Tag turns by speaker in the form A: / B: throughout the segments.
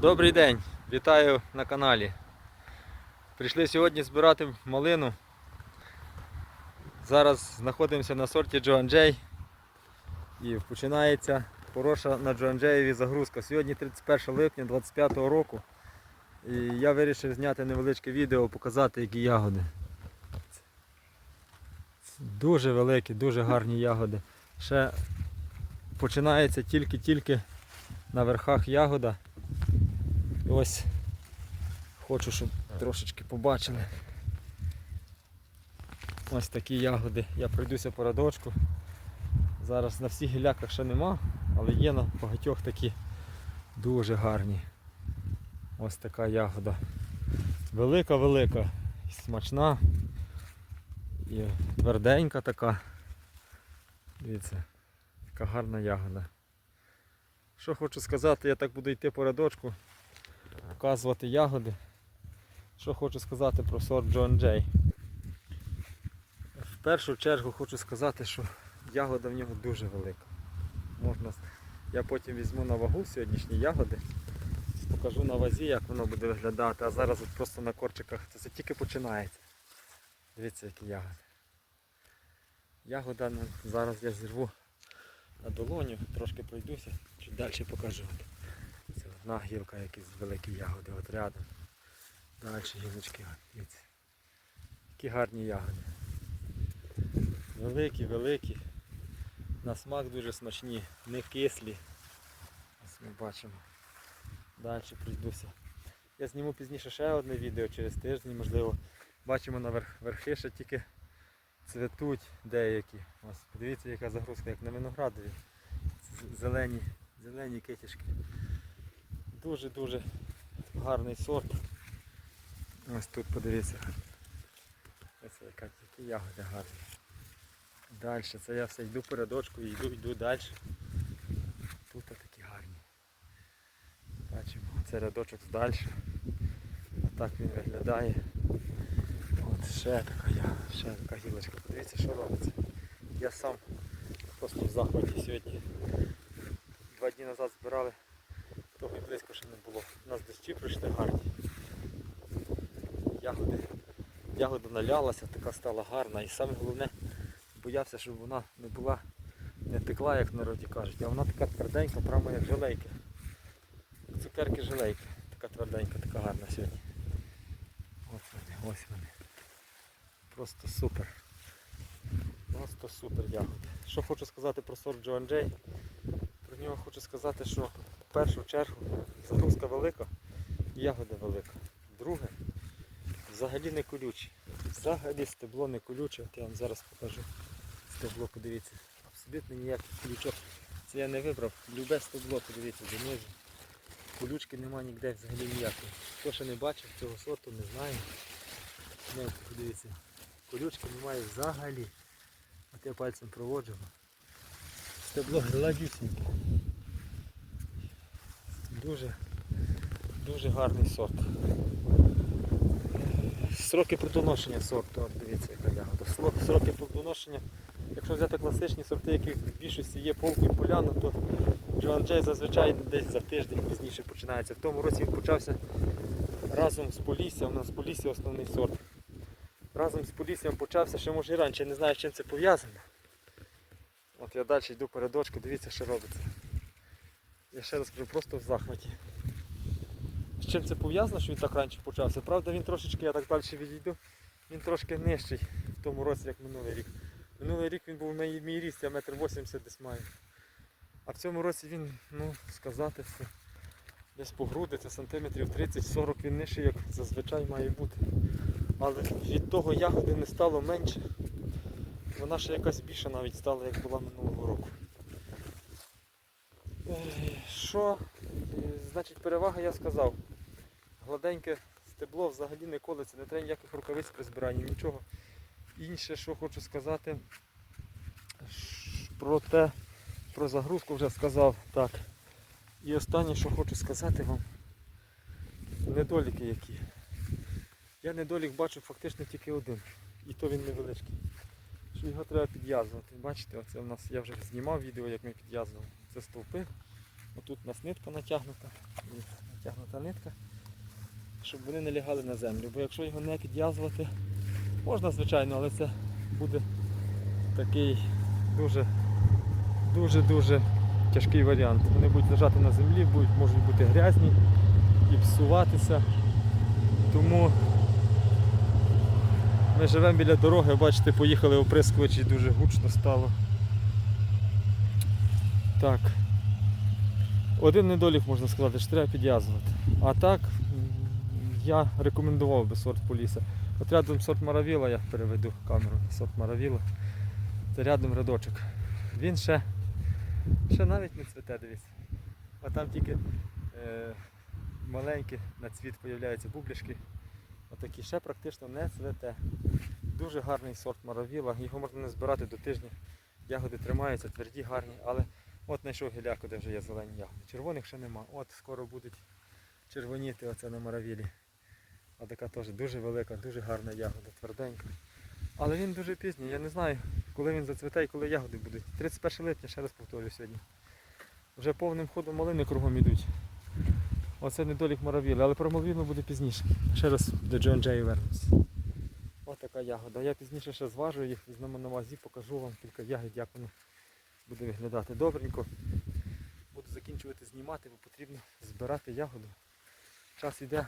A: Добрий день, вітаю на каналі. Прийшли сьогодні збирати малину. Зараз знаходимося на сорті Джоан Джей. І починається хороша на Джоан Джеєві загрузка. Сьогодні 31 липня 25 року. І я вирішив зняти невеличке відео, показати які ягоди. Дуже великі, дуже гарні ягоди. Ще починається тільки-тільки на верхах ягода. І ось хочу, щоб трошечки побачили. Ось такі ягоди. Я пройдуся по радочку. Зараз на всіх гіляках ще нема, але є на багатьох такі дуже гарні. Ось така ягода. Велика-велика, смачна і тверденька така. Дивіться, яка гарна ягода. Що хочу сказати, я так буду йти по рядочку, показувати ягоди. Що хочу сказати про сорт Джон Джей. В першу чергу хочу сказати, що ягода в нього дуже велика. Можна... Я потім візьму на вагу сьогоднішні ягоди, покажу на вазі, як воно буде виглядати, а зараз от просто на корчиках це, це тільки починається. Дивіться, які ягоди. Ягода зараз я зірву на долоню, трошки пройдуся, чуть далі покажу. Одна гілка, якісь великі ягоди, от рядом. Далі гілочки, дивіться. Які гарні ягоди. Великі, великі. На смак дуже смачні, не кислі. Ось ми бачимо. Далі пройдуся. Я зніму пізніше ще одне відео через тиждень, можливо. Бачимо на верхи ще тільки цветуть деякі. Ось подивіться яка загрузка, як на виноградові. Зелені, зелені китішки. Дуже-дуже гарний сорт. Ось тут подивіться. Ось яка, які ягоди гарні. Далі, це я все йду по рядочку і йду, йду далі. Тут такі гарні. Бачимо, це рядочок далі. Так він виглядає. От ще така я, ще така гілочка. Подивіться, що робиться. Я сам просто в захваті сьогодні. Два дні назад збирали, і близько ще не було. У нас дощі прийшли гарні. Ягоди, ягода налялася, така стала гарна. І саме головне, боявся, щоб вона не була, не текла, як в народі кажуть, а вона така тверденька, прямо як желейки. Цукерки желейки. Така тверденька, така гарна сьогодні. Ось вони, ось вони. Просто супер. Просто супер ягоди. Що хочу сказати про сорт Джоан Джей? Про нього хочу сказати, що в першу чергу загрузка велика, ягода велика. Друге, взагалі не колючі. Взагалі стебло не колюче, от я вам зараз покажу. Стебло, подивіться. Абсолютно ніяких колючок. Це я не вибрав. Любе стебло, подивіться, донизу. Колючки нема ніде взагалі ніякої. Хто ще не бачив цього сорту, не знає. Ну, подивіться. Колючки немає взагалі. От я пальцем проводжу. Стебло гладюсіньке. Дуже, дуже гарний сорт. Сроки плодоношення сорту, от дивіться яка ягода. Сроки плодоношення. Якщо взяти класичні сорти, які в більшості є полку і поляну, то Джоан Джей зазвичай десь за тиждень пізніше починається. В тому році він почався разом з Полісся, у нас Полісся основний сорт. Разом з Поліссям почався ще може і раніше, не знаю з чим це пов'язано. От я далі йду по рядочку, дивіться що робиться. Я ще раз кажу, просто в захваті. З чим це пов'язано, що він так раніше почався? Правда, він трошечки, я так далі відійду, він трошки нижчий в тому році, як минулий рік. Минулий рік він був на мій ріст, я метр 80 десь маю. А в цьому році він, ну, сказати, це десь по груди, це сантиметрів 30-40 він нижчий, як зазвичай має бути. Але від того ягоди не стало менше. Вона ще якась більша навіть стала, як була минулого року. Що? Е, Значить, перевага я сказав. Гладеньке стебло взагалі не колиться, не треба ніяких рукавиць при збиранні, нічого. Інше, що хочу сказати, про те, про загрузку вже сказав. Так. І останнє, що хочу сказати вам, недоліки які. Я недолік бачу фактично тільки один. І то він невеличкий. Що його треба підв'язувати. Бачите, оце у нас я вже знімав відео, як ми підв'язували. Це стовпи. Отут у нас нитка натягнута, натягнута нитка, щоб вони не лягали на землю. Бо якщо його не підв'язувати, можна звичайно, але це буде такий дуже дуже-дуже тяжкий варіант. Вони будуть лежати на землі, будуть, можуть бути грязні і псуватися. Тому ми живемо біля дороги, бачите, поїхали оприскувачі, дуже гучно стало. Так. Один недолік можна сказати, що треба підв'язувати. А так я рекомендував би сорт поліса. От рядом сорт Маравіла, я переведу камеру на сорт Маравіла. Це рядом рядочок. Він ще, ще навіть не цвете, дивіться. А там тільки е, маленькі на цвіт появляються бублішки. Отакі ще практично не цвете. Дуже гарний сорт маравіла. Його можна не збирати до тижня. Ягоди тримаються, тверді, гарні, але от знайшов гіляку, де вже є зелені ягоди. Червоних ще нема. От скоро будуть червоніти оце на маравілі. А така теж дуже велика, дуже гарна ягода, тверденька. Але він дуже пізній, я не знаю, коли він зацвіте і коли ягоди будуть. 31 липня, ще раз повторюю сьогодні. Вже повним ходом малини кругом йдуть. Оце недолік маравіли, але про малину буде пізніше. Ще раз до Джон Джей вернусь. Ось така ягода. Я пізніше ще зважу їх, візьмемо на вазі, покажу вам кілька ягід, як воно буде виглядати добренько. Буду закінчувати знімати, бо потрібно збирати ягоду. Час йде.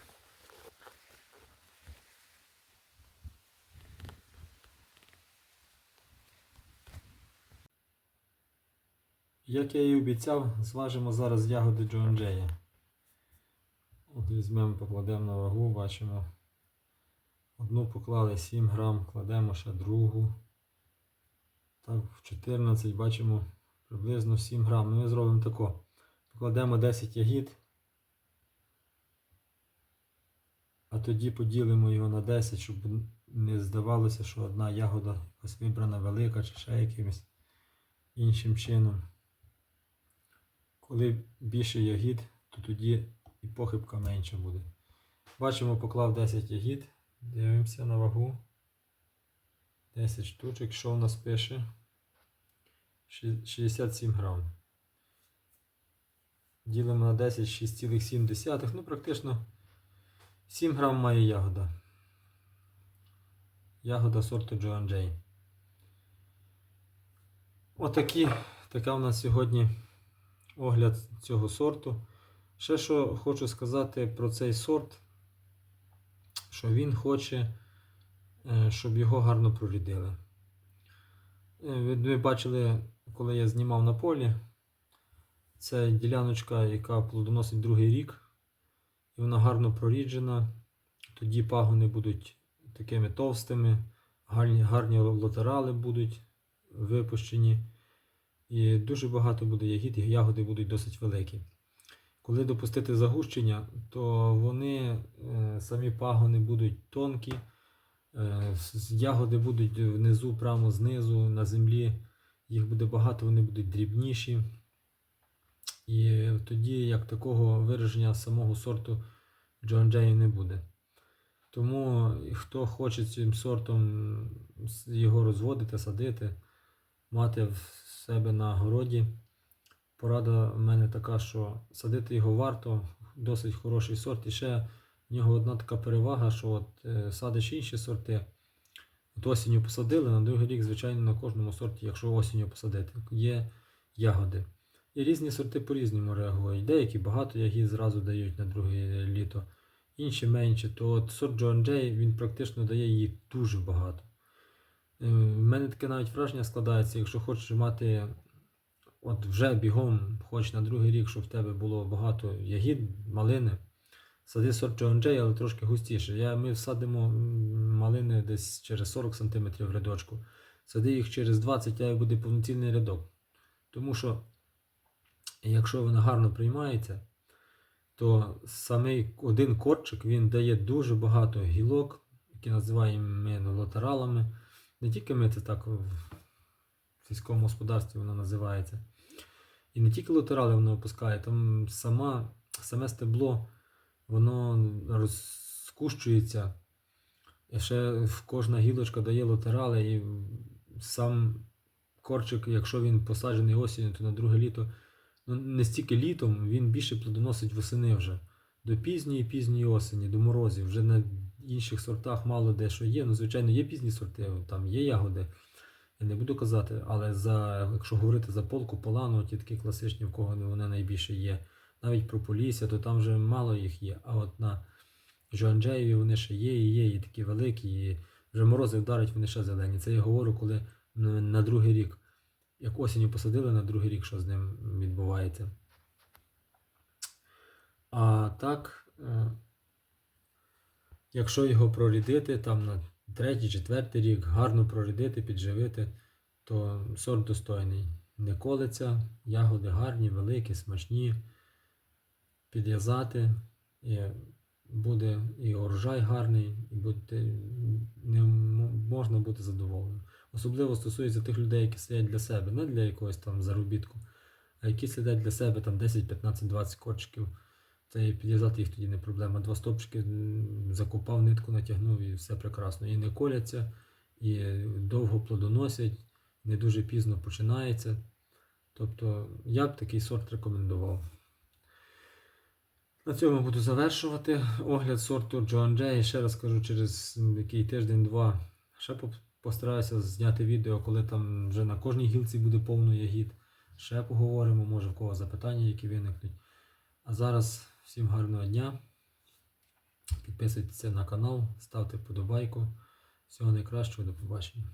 A: Як я і обіцяв, зважимо зараз ягоди Джон Джея. От візьмемо, покладемо на вагу, бачимо. Одну поклали 7 грам, кладемо ще другу. Так, в 14 бачимо приблизно 7 грам. Ну, ми зробимо тако. Покладемо 10 ягід. А тоді поділимо його на 10, щоб не здавалося, що одна ягода якась вибрана велика чи ще якимось іншим чином. Коли більше ягід, то тоді і похибка менша буде. Бачимо, поклав 10 ягід. Дивимося на вагу. 10 штучок. Що у нас пише? Ші- 67 грам. Ділимо на 10 6,7. Ну, практично 7 грам має ягода. Ягода сорту Joan J. Отакі. Така у нас сьогодні огляд цього сорту. Ще що хочу сказати про цей сорт, що він хоче, е, щоб його гарно прорідили. Е, Ви, ви бачили, коли я знімав на полі, це діляночка, яка плодоносить другий рік, і вона гарно проріджена. Тоді пагони будуть такими товстими, гарні, гарні латерали будуть випущені. І дуже багато буде ягід, і ягоди будуть досить великі. Коли допустити загущення, то вони е, самі пагони будуть тонкі, е, ягоди будуть внизу, прямо знизу, на землі. Їх буде багато, вони будуть дрібніші. І тоді як такого вираження самого сорту John Jay не буде. Тому хто хоче цим сортом його розводити, садити, мати в себе на городі. Порада в мене така, що садити його варто, досить хороший сорт. І ще в нього одна така перевага, що от е, садиш інші сорти. От осінню посадили, на другий рік, звичайно, на кожному сорті, якщо осінню посадити, є ягоди. І різні сорти по-різному реагують. Деякі багато ягід зразу дають на друге літо, інші менше. То от сорт John Jay, він практично дає її дуже багато. Е, В мене таке навіть враження складається, якщо хочеш мати от вже бігом, хоч на другий рік, щоб в тебе було багато ягід, малини, сади сорт John але трошки густіше. Я, ми всадимо малини десь через 40 см в рядочку. Сади їх через 20, тебе буде повноцінний рядок. Тому що, якщо вона гарно приймається, то самий один корчик він дає дуже багато гілок, які називаємо ми латералами. Не тільки ми це так в сільському господарстві воно називається. І не тільки латерали воно опускає, там сама, саме стебло воно розкущується. Ще кожна гілочка дає латерали, і сам корчик, якщо він посаджений осінню, то на друге літо
B: ну, не стільки літом, він більше плодоносить восени вже. До пізньої пізньої осені, до морозів. Вже на інших сортах мало де що є. Ну, звичайно, є пізні сорти, там є ягоди. Я не буду казати, але за, якщо говорити за полку, полану, ті такі класичні, в кого вони найбільше є. Навіть про Полісся, то там вже мало їх є. А от на Жоанджеєві вони ще є, і є, і такі великі, і вже морози вдарять, вони ще зелені. Це я говорю, коли на, на другий рік, як осінню посадили, на другий рік, що з ним відбувається. А так, е, якщо його прорідити там на третій, четвертий рік, гарно прорідити, підживити, то сорт достойний. Не колиться, ягоди гарні, великі, смачні. Підв'язати, і буде і урожай гарний, і буде, не можна бути задоволеним. Особливо стосується тих людей, які сидять для себе, не для якогось там заробітку, а які сидять для себе там 10, 15, 20 корчиків. Це підв'язати їх тоді не проблема. Два стопчики закопав, нитку натягнув і все прекрасно. І не коляться, і довго плодоносять, не дуже пізно починається. Тобто я б такий сорт рекомендував. На цьому буду завершувати огляд сорту John Jay. Ще раз кажу, через який тиждень-два ще постараюся зняти відео, коли там вже на кожній гілці буде повно ягід. Ще поговоримо, може в кого запитання, які виникнуть. А зараз всім гарного дня. Підписуйтесь на канал, ставте вподобайку. Всього найкращого, до побачення.